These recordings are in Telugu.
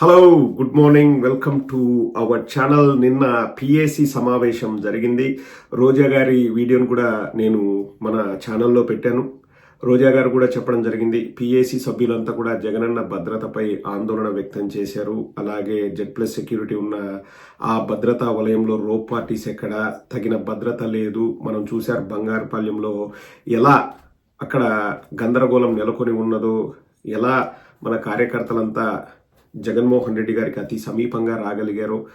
Hello good morning welcome to our channel నిన్న పిఏసి సమావేశం జరిగింది. రోజా గారి వీడియోను కూడా నేను మన ఛానల్లో పెట్టాను. రోజా గారు కూడా చెప్పడం జరిగింది. పిఏసి సభ్యులంతా కూడా జగనన్న భద్రతపై ఆందోళన వ్యక్తం చేశారు. అలాగే జెడ్ ప్లస్ సెక్యూరిటీ ఉన్న ఆ భద్రతా వలయంలో రో పార్టీస్ ఎక్కడ? తగిన భద్రత లేదు. మనం చూశారు బంగారుపాళ్యంలో ఎలా అక్కడ గందరగోళం నెలకొని ఉన్నదో ఎలా మన కార్యకర్తలంతా జగన్మోహన్ రెడ్డి గారికి అతి సమీపంగా రాగలిగారు.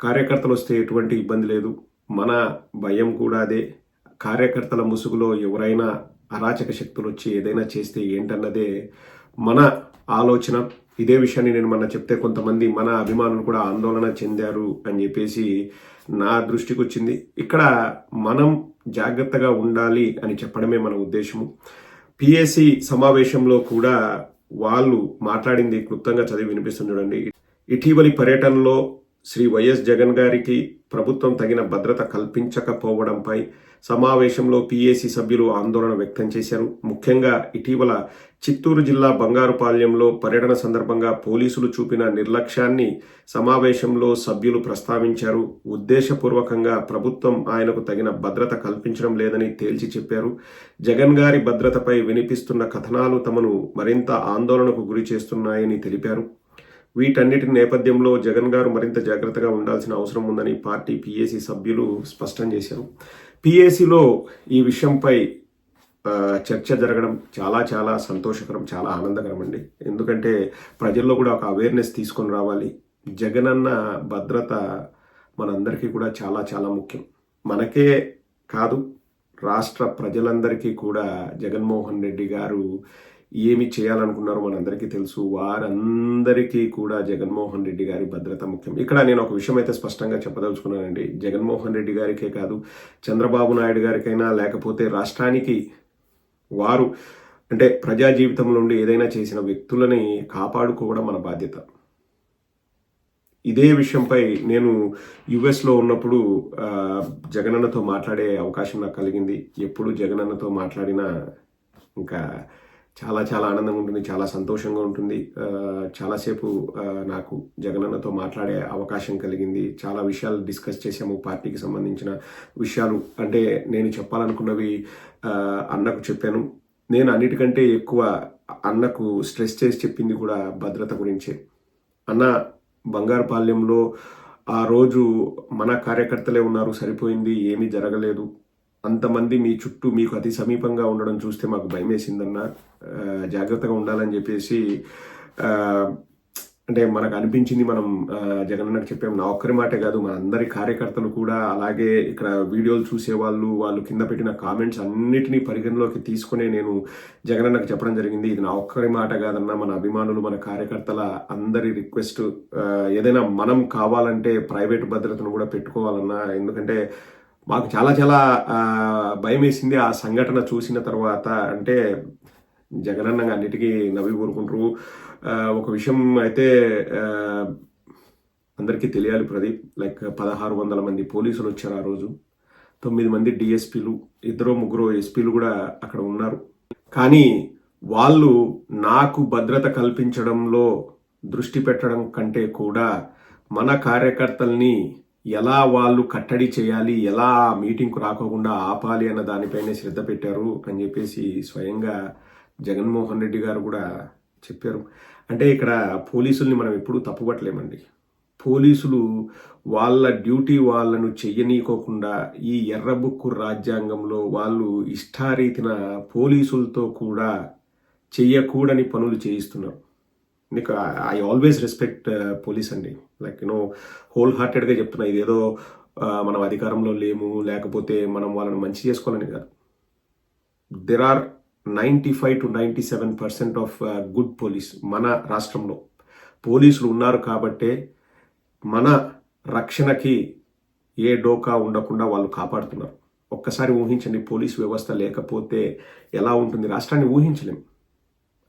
కార్యకర్తలు వస్తే ఎటువంటి ఇబ్బంది లేదు. మన భయం కూడా అదే. కార్యకర్తల ముసుగులో ఎవరైనా అరాచక శక్తులు వచ్చి ఏదైనా చేస్తే ఏంటన్నదే మన ఆలోచన. ఇదే విషయాన్ని నేను మన చెప్తే కొంతమంది మన అభిమానులు కూడా ఆందోళన చెందారు అని చెప్పేసి నా దృష్టికి వచ్చింది. ఇక్కడ మనం జాగ్రత్తగా ఉండాలి అని చెప్పడమే మన ఉద్దేశము. పిఎస్సి సమావేశంలో కూడా వాళ్ళు మాట్లాడింది క్లుప్తంగా చదివి వినిపిస్తుంది చూడండి. ఇటీవలి పర్యటనలో శ్రీ వైఎస్ జగన్ గారికి ప్రభుత్వం తగిన భద్రత కల్పించకపోవడంపై సమావేశంలో పిఏసి సభ్యులు ఆందోళన వ్యక్తం చేశారు. ముఖ్యంగా ఇటీవల చిత్తూరు జిల్లా బంగారుపాళ్యంలో పర్యటన సందర్భంగా పోలీసులు చూపిన నిర్లక్ష్యాన్ని సమావేశంలో సభ్యులు ప్రస్తావించారు. ఉద్దేశపూర్వకంగా ప్రభుత్వం ఆయనకు తగిన భద్రత కల్పించడం లేదని తేల్చి చెప్పారు. జగన్ గారి భద్రతపై వినిపిస్తున్న కథనాలు తమను మరింత ఆందోళనకు గురి చేస్తున్నాయని తెలిపారు. వీటన్నిటి నేపథ్యంలో జగన్ గారు మరింత జాగ్రత్తగా ఉండాల్సిన అవసరం ఉందని పార్టీ పీఏసీ సభ్యులు స్పష్టం చేశారు. పిఏసిలో ఈ విషయంపై చర్చ జరగడం చాలా చాలా సంతోషకరం చాలా ఆనందకరం అండి. ఎందుకంటే ప్రజల్లో కూడా ఒక అవేర్నెస్ తీసుకొని రావాలి. జగనన్న భద్రత మనందరికీ కూడా చాలా చాలా ముఖ్యం. మనకే కాదు రాష్ట్ర ప్రజలందరికీ కూడా జగన్మోహన్ రెడ్డి గారు ఏమి చేయాలనుకున్నారో మనందరికీ తెలుసు. వారందరికీ కూడా జగన్మోహన్ రెడ్డి గారి భద్రత ముఖ్యం. ఇక్కడ నేను ఒక విషయం అయితే స్పష్టంగా చెప్పదలుచుకున్నానండి. జగన్మోహన్ రెడ్డి గారికే కాదు చంద్రబాబు నాయుడు గారికైనా లేకపోతే రాష్ట్రానికి వారు అంటే ప్రజా జీవితంలో నుండి ఏదైనా చేసిన వ్యక్తులని కాపాడుకోవడం మన బాధ్యత. ఇదే విషయంపై నేను యుఎస్లో ఉన్నప్పుడు జగనన్నతో మాట్లాడే అవకాశం నాకు కలిగింది. ఎప్పుడు జగనన్నతో మాట్లాడినా ఇంకా చాలా చాలా ఆనందంగా ఉంటుంది చాలా సంతోషంగా ఉంటుంది. చాలాసేపు నాకు జగనన్నతో మాట్లాడే అవకాశం కలిగింది. చాలా విషయాలు డిస్కస్ చేసాము పార్టీకి సంబంధించిన విషయాలు అంటే నేను చెప్పాలనుకున్నవి అన్నకు చెప్పాను. నేను అన్నిటికంటే ఎక్కువ అన్నకు స్ట్రెస్ చేసి చెప్పింది కూడా భద్రత గురించే. అన్న బంగారుపాలెంలో ఆ రోజు మన కార్యకర్తలే ఉన్నారు సరిపోయింది ఏమీ జరగలేదు. అంతమంది మీ చుట్టూ మీకు అతి సమీపంగా ఉండడం చూస్తే మాకు భయం వేసిందన్న జాగ్రత్తగా ఉండాలని చెప్పేసి అంటే మనకు అనిపించింది మనం ఆ, జగనన్నకు చెప్పాము. నా ఒక్కరి మాటే కాదు మన అందరి కార్యకర్తలు కూడా అలాగే ఇక్కడ వీడియోలు చూసేవాళ్ళు వాళ్ళు కింద పెట్టిన కామెంట్స్ అన్నిటినీ పరిగణలోకి తీసుకునే నేను జగనన్నకు చెప్పడం జరిగింది. ఇది నా ఒక్కరి మాట కాదన్నా మన అభిమానులు మన కార్యకర్తల అందరి రిక్వెస్ట్ ఏదైనా మనం కావాలంటే ప్రైవేట్ భద్రతను కూడా పెట్టుకోవాలన్నా ఎందుకంటే మాకు చాలా చాలా భయం వేసింది ఆ సంఘటన చూసిన తర్వాత. అంటే జగనన్న అన్నిటికీ నవ్వి కోరుకుంటారు ఒక విషయం అయితే అందరికీ తెలియాలి ప్రదీప్. లైక్ పదహారు వందల మంది పోలీసులు వచ్చారు ఆ రోజు. తొమ్మిది మంది డిఎస్పీలు ఇద్దరు ముగ్గురు ఎస్పీలు కూడా అక్కడ ఉన్నారు. కానీ వాళ్ళు నాకు భద్రత కల్పించడంలో దృష్టి పెట్టడం కంటే కూడా మన కార్యకర్తల్ని ఎలా వాళ్ళు కట్టడి చేయాలి ఎలా మీటింగ్కు రాకోకుండా ఆపాలి అన్న దానిపైనే శ్రద్ధ పెట్టారు అని చెప్పేసి స్వయంగా జగన్మోహన్ రెడ్డి గారు కూడా చెప్పారు. అంటే ఇక్కడ పోలీసుల్ని మనం ఎప్పుడూ తప్పుపట్టలేమండి. పోలీసులు వాళ్ళ డ్యూటీ వాళ్ళను చెయ్యనీకోకుండా ఈ ఎర్రబుక్కు రాజ్యాంగంలో వాళ్ళు ఇష్టారీతిన పోలీసులతో కూడా చెయ్యకూడని పనులు చేయిస్తున్నారు. నీకు ఐ ఆల్వేస్ రెస్పెక్ట్ పోలీస్ అండి. లైక్ యూనో హోల్ హార్టెడ్గా చెప్తున్నా ఇదేదో uh, మనం అధికారంలో లేము లేకపోతే మనం వాళ్ళని మంచి చేసుకోవాలని కాదు. There are ninety five to ninety seven percent of good police మన రాష్ట్రంలో. పోలీసులు ఉన్నారు కాబట్టే మన రక్షణకి ఏ డోకా ఉండకుండా వాళ్ళు కాపాడుతున్నారు. ఒక్కసారి ఊహించండి పోలీస్ వ్యవస్థ లేకపోతే ఎలా ఉంటుంది? రాష్ట్రాన్ని ఊహించలేం.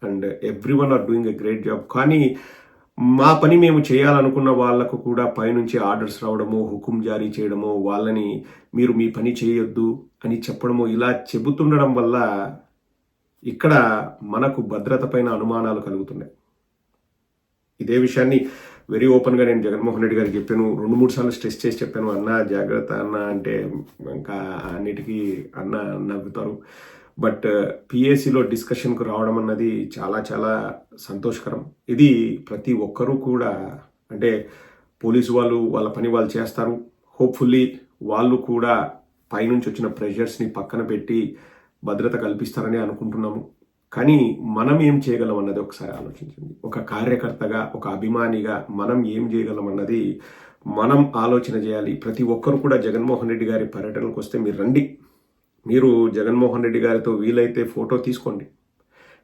And every one are doing a great job. కానీ మా పని మేము చేయాలనుకున్న వాళ్ళకు కూడా పైనుంచి ఆర్డర్స్ రావడము హుకుం జారీ చేయడమో వాళ్ళని మీరు మీ పని చేయొద్దు అని చెప్పడము ఇలా చెబుతుండడం వల్ల ఇక్కడ మనకు భద్రత పైన అనుమానాలు కలుగుతున్నాయి. ఇదే విషయాన్ని వెరీ ఓపెన్గా నేను జగన్మోహన్ రెడ్డి గారికి చెప్పాను. రెండు మూడు సార్లు స్ట్రెస్ చేసి చెప్పాను. అన్న జాగ్రత్త అన్న అంటే ఇంకా అన్నిటికీ అన్న నవ్వుతారు. బట్ పిఎస్సిలో డిస్కషన్కు రావడం అన్నది చాలా చాలా సంతోషకరం. ఇది ప్రతి ఒక్కరూ కూడా అంటే పోలీసు వాళ్ళు వాళ్ళ పని వాళ్ళు చేస్తారు. హోప్ఫుల్లీ వాళ్ళు కూడా పైనుంచి వచ్చిన ప్రెషర్స్ని పక్కన పెట్టి భద్రత కల్పిస్తారని అనుకుంటున్నాము. కానీ మనం ఏం చేయగలం అన్నది ఒకసారి ఆలోచించండి. ఒక కార్యకర్తగా ఒక అభిమానిగా మనం ఏం చేయగలం అన్నది మనం ఆలోచన చేయాలి. ప్రతి ఒక్కరు కూడా జగన్మోహన్ రెడ్డి గారి పర్యటనకు వస్తే మీరు రండి. మీరు జగన్మోహన్ రెడ్డి గారితో వీలైతే ఫోటో తీసుకోండి.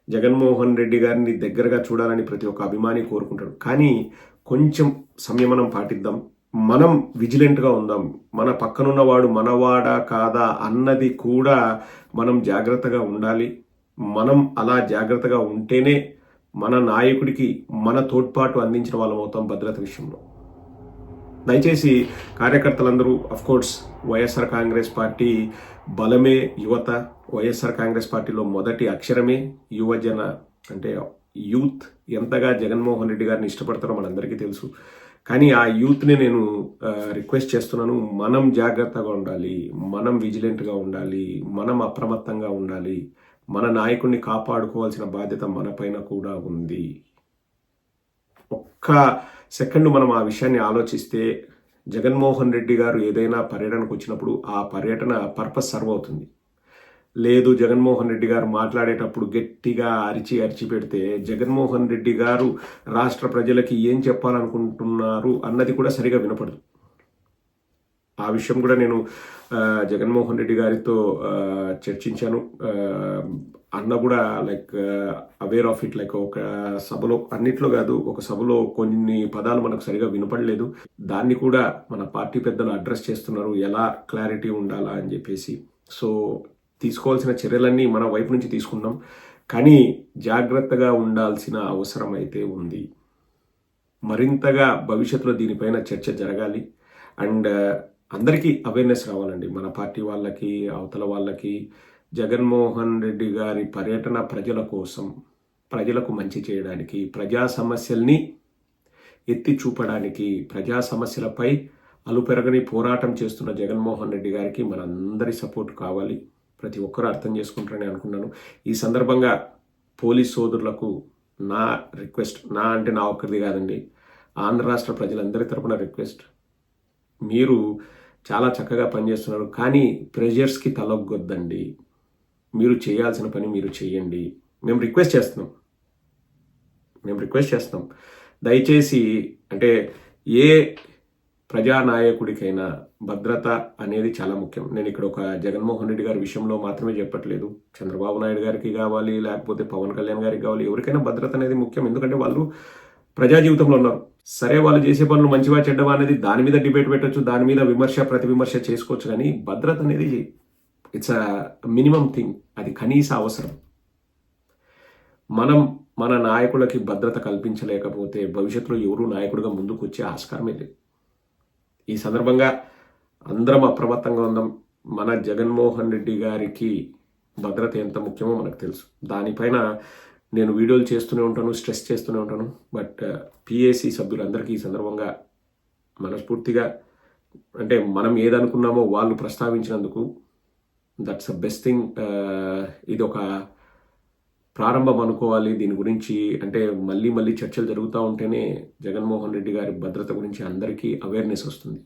జగన్మోహన్ రెడ్డి గారిని దగ్గరగా చూడాలని ప్రతి ఒక్క అభిమాని కోరుకుంటాడు. కానీ కొంచెం సంయమనం పాటిద్దాం. మనం విజిలెంట్గా ఉందాం. మన పక్కనున్నవాడు మనవాడా కాదా అన్నది కూడా మనం జాగ్రత్తగా ఉండాలి. మనం అలా జాగ్రత్తగా ఉంటేనే మన నాయకుడికి మన తోడ్పాటు అందించిన వాళ్ళం అవుతాం భద్రత విషయంలో. దయచేసి కార్యకర్తలందరూ కోర్స్ వైఎస్ఆర్ కాంగ్రెస్ పార్టీ బలమే యువత వైఎస్ఆర్ కాంగ్రెస్ పార్టీలో మొదటి అక్షరమే యువజన అంటే యూత్ ఎంతగా జగన్మోహన్ రెడ్డి గారిని ఇష్టపడతారో మనందరికీ తెలుసు. కానీ ఆ యూత్ని నేను రిక్వెస్ట్ చేస్తున్నాను. మనం జాగ్రత్తగా ఉండాలి. మనం విజిలెంట్గా ఉండాలి. మనం అప్రమత్తంగా ఉండాలి. మన నాయకుడిని కాపాడుకోవాల్సిన బాధ్యత మనపైన కూడా ఉంది. ఒక్క సెకండ్ మనం ఆ విషయాన్ని ఆలోచిస్తే జగన్మోహన్ రెడ్డి గారు ఏదైనా పర్యటనకు వచ్చినప్పుడు ఆ పర్యటన పర్పస్ సర్వ్ అవుతుంది. లేదు జగన్మోహన్ రెడ్డి గారు మాట్లాడేటప్పుడు గట్టిగా అరిచి అరిచి పెడితే జగన్మోహన్ రెడ్డి గారు రాష్ట్ర ప్రజలకి ఏం చెప్పాలనుకుంటున్నారు అన్నది కూడా సరిగా వినపడదు. ఆ విషయం కూడా నేను జగన్మోహన్ రెడ్డి గారితో చర్చించాను. అన్న కూడా like aware of it like ఒక సభలో అన్నిట్లో కాదు ఒక సభలో కొన్ని పదాలు మనకు సరిగా వినపడలేదు. దాన్ని కూడా మన పార్టీ పెద్దలు అడ్రస్ చేస్తున్నారు. ఎలా క్లారిటీ ఉండాలా అని చెప్పేసి. సో తీసుకోవాల్సిన చర్యలన్నీ మన వైపు నుంచి తీసుకున్నాం. కానీ జాగ్రత్తగా ఉండాల్సిన అవసరం అయితే ఉంది. మరింతగా భవిష్యత్తులో దీనిపైన చర్చ జరగాలి. అండ్ uh, అందరికీ అవేర్నెస్ రావాలండి. మన పార్టీ వాళ్ళకి అవతల వాళ్ళకి జగన్మోహన్ రెడ్డి గారి పర్యటన ప్రజల కోసం ప్రజలకు మంచి చేయడానికి ప్రజా సమస్యల్ని ఎత్తి చూపడానికి ప్రజా సమస్యలపై అలుపెరగని పోరాటం చేస్తున్న జగన్మోహన్ రెడ్డి గారికి మనందరి సపోర్ట్ కావాలి. ప్రతి ఒక్కరూ అర్థం చేసుకుంటారని అనుకున్నాను. ఈ సందర్భంగా పోలీస్ సోదరులకు నా రిక్వెస్ట్ నా అంటే నా ఒక్కరిది కాదండి ఆంధ్ర రాష్ట్ర ప్రజలందరి తరపున రిక్వెస్ట్. మీరు చాలా చక్కగా పనిచేస్తున్నారు కానీ ప్రెజర్స్కి తలొగ్గొద్దండి. మీరు చేయాల్సిన పని మీరు చేయండి. మేము రిక్వెస్ట్ చేస్తున్నాం. మేము రిక్వెస్ట్ చేస్తున్నాం. దయచేసి అంటే ఏ ప్రజానాయకుడికైనా భద్రత అనేది చాలా ముఖ్యం. నేను ఇక్కడ ఒక జగన్మోహన్ రెడ్డి గారి విషయంలో మాత్రమే చెప్పట్లేదు. చంద్రబాబు నాయుడు గారికి కావాలి లేకపోతే పవన్ కళ్యాణ్ గారికి కావాలి ఎవరికైనా భద్రత అనేది ముఖ్యం. ఎందుకంటే వాళ్ళు ప్రజా జీవితంలో ఉన్నారు. సరే వాళ్ళు చేసే పనులు మంచివా చెడ్డవా అనేది దాని మీద డిబేట్ పెట్టొచ్చు దాని మీద విమర్శ ప్రతి విమర్శ చేసుకోవచ్చు. కానీ భద్రత అనేది ఇట్స్ అ మినిమం థింగ్ అది కనీస అవసరం. మనం మన నాయకులకి భద్రత కల్పించలేకపోతే భవిష్యత్తులో ఎవరు నాయకుడిగా ముందుకు వచ్చే ఆస్కారమే లేదు. ఈ సందర్భంగా అందరం అప్రమత్తంగా ఉందాం మన జగన్మోహన్ రెడ్డి గారికి భద్రత ఎంత ముఖ్యమో మనకు తెలుసు. దానిపైన నేను వీడియోలు చేస్తూనే ఉంటాను స్ట్రెస్ చేస్తూనే ఉంటాను. బట్ uh, పిఏసీ సభ్యులందరికీ ఈ సందర్భంగా మనస్ఫూర్తిగా అంటే మనం ఏదనుకున్నామో వాళ్ళు ప్రస్తావించినందుకు దట్స్ అ బెస్ట్ థింగ్ ఇది ఒక ప్రారంభం అనుకోవాలి. దీని గురించి అంటే మళ్ళీ మళ్ళీ చర్చలు జరుగుతూ ఉంటేనే జగన్మోహన్ రెడ్డి గారి భద్రత గురించి అందరికీ అవేర్నెస్ వస్తుంది.